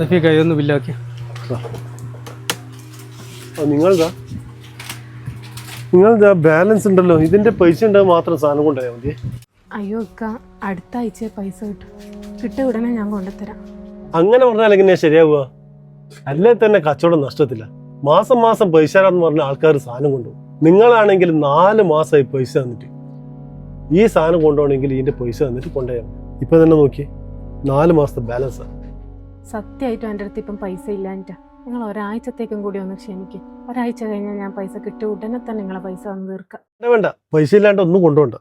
റഫീഖ ഇതൊന്ന് ബില്ലാക്കി നിങ്ങളതാ. നിങ്ങളിതാ ബാലൻസ് ഉണ്ടല്ലോ. ഇതിന്റെ പൈസ ഉണ്ടാകും മാത്രം സാധനം കൊണ്ടുപോയാൽ മതി. അയ്യോ ഇക്ക അടുത്ത ആഴ്ച പൈസ കിട്ടും. കിട്ടിയ ഉടനെ ഞാൻ കൊണ്ടുതരാം അങ്ങനെ പറഞ്ഞാൽ എങ്ങനെയാ ശരിയാവുക? അല്ലേ തന്നെ കച്ചവടം നഷ്ടത്തില്ല. മാസം മാസം പൈസ എന്ന് പറഞ്ഞ ആൾക്കാർ സാധനം കൊണ്ടുപോകും. നിങ്ങളാണെങ്കിൽ നാല് മാസമായി പൈസ തന്നിട്ട്. ഈ സാധനം കൊണ്ടുപോകണമെങ്കിൽ ഇതിന്റെ പൈസ തന്നിട്ട് കൊണ്ടുപോയാൽ മതി. ഇപ്പൊ തന്നെ നോക്കി നാല് മാസത്തെ ബാലൻസ് സത്യമായിട്ടും എന്റെ അടുത്ത് ഇപ്പം പൈസ ഇല്ലാഞ്ഞിട്ടാ. നിങ്ങൾ ഒരാഴ്ചത്തേക്കും കൂടി ഒന്ന് ക്ഷമിക്കും. ഒരാഴ്ച കഴിഞ്ഞാൽ ഞാൻ പൈസ കിട്ടിയ ഉടനെ തന്നെ നിങ്ങളെ പൈസ വന്ന് തീർക്കാം. വേണ്ട. പൈസ ഇല്ലാണ്ട് ഒന്നും കൊണ്ടുപോകണ്ട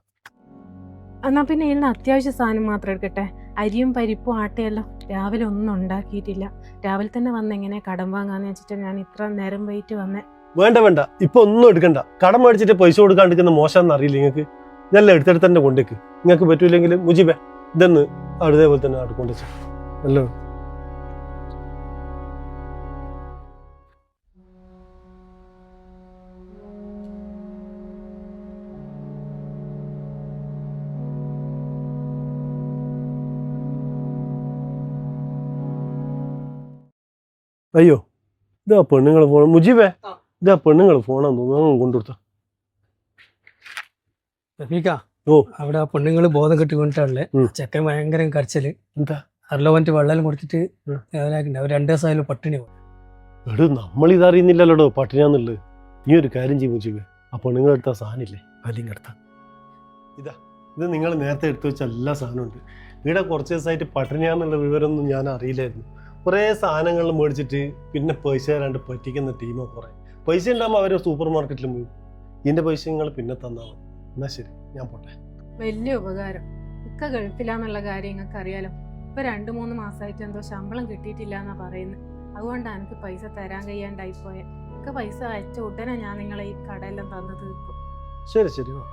എന്നാ പിന്നെ ഇന്ന് അത്യാവശ്യ സാധനം മാത്രം എടുക്കട്ടെ. അരിയും പരിപ്പും ആട്ടയല്ലോ രാവിലെ ഒന്നും ഉണ്ടാക്കിയിട്ടില്ല. രാവിലെ തന്നെ വന്ന് എങ്ങനെ കടം വാങ്ങാന്ന് വെച്ചിട്ട് ഞാൻ ഇത്ര നേരം വൈകിട്ട് വന്നേ. വേണ്ട വേണ്ട. ഇപ്പൊ ഒന്നും എടുക്കണ്ട. കടം മേടിച്ചിട്ട് പൈസ കൊടുക്കാണ്ടിരിക്കുന്ന മോശം അറിയില്ല നിങ്ങൾക്ക്. ഇതെല്ലാം എടുത്തെടുത്ത് തന്നെ കൊണ്ടേക്ക് നിങ്ങൾക്ക് പറ്റൂലെങ്കിൽ മുജിബേ ഇതെന്ന് അടുതേപോലെ തന്നെ അവിടെ കൊണ്ടുവച്ചു അല്ലോ അയ്യോ ഇതാ പെണ്ണുങ്ങൾ ഫോൺ. മുജീബേ. ഇതാ പെണ്ണുങ്ങൾ ഫോണാന്ന് തോന്നുന്നു. കൊണ്ടുകൊടുത്ത റഫീഖ ഓ. അവിടെ ആ പെണ്ണുങ്ങൾ ബോധം കെട്ടി കൊണ്ടിട്ടുള്ളത് ഉം. ചെക്കൻ ഭയങ്കര കരച്ചിൽ. എന്താ? അറിലോ വന്നിട്ട് വെള്ളം കൊടുത്തിട്ട് ഉം. ലെവലാക്കിണ്ട് അവർ രണ്ടു ദിവസമായാലും പട്ടിണി എടോ നമ്മൾ അറിയുന്നില്ലല്ലോ പട്ടിണിയാന്നുള്ളത്? നീ ഒരു കാര്യം ചെയ്യും മുജീബ്. ആ പെണ്ണുങ്ങൾ എടുത്ത സാധനമില്ലേ? അല്ലെങ്കിൽ എടുത്ത. ഇതാ ഇത് നിങ്ങൾ നേരത്തെ എടുത്തു വെച്ച എല്ലാ സാധനവും ഉണ്ട്. ഇവിടെ കുറച്ച് ദിവസമായിട്ട് പട്ടിണിയാന്നുള്ള വിവരമൊന്നും ഞാൻ അറിയില്ലായിരുന്നു. കുറേ സാധനങ്ങൾ മേടിച്ചിട്ട് പിന്നെ പൈസ തരാണ്ട് പറ്റിക്കുന്ന ടീമോ കുറേ. പൈസ ഉണ്ടാകുമ്പോൾ അവർ സൂപ്പർ മാർക്കറ്റിൽ പോയി. ഇതിന്റെ പൈസ നിങ്ങൾ പിന്നെ തന്നാൽ എന്നാ ശരി ഞാൻ പോട്ടെ. വലിയ ഉപകാരം. ഇക്ക ഗൾഫിലാന്നുള്ള കാര്യം നിങ്ങൾക്ക് അറിയാലോ ഇപ്പൊ രണ്ടു മൂന്ന് മാസമായിട്ട് എന്തോ ശമ്പളം കിട്ടിയിട്ടില്ല എന്നാ പറയുന്നത് അതുകൊണ്ടാണ് എനിക്ക് പൈസ തരാൻ കഴിയാണ്ടായി പോയെ ഇക്ക പൈസ അയച്ച ഉടനെ ഞാൻ നിങ്ങളെ ഈ കടയെല്ലാം തന്നു തീർക്കും. ശരി ശരി വാ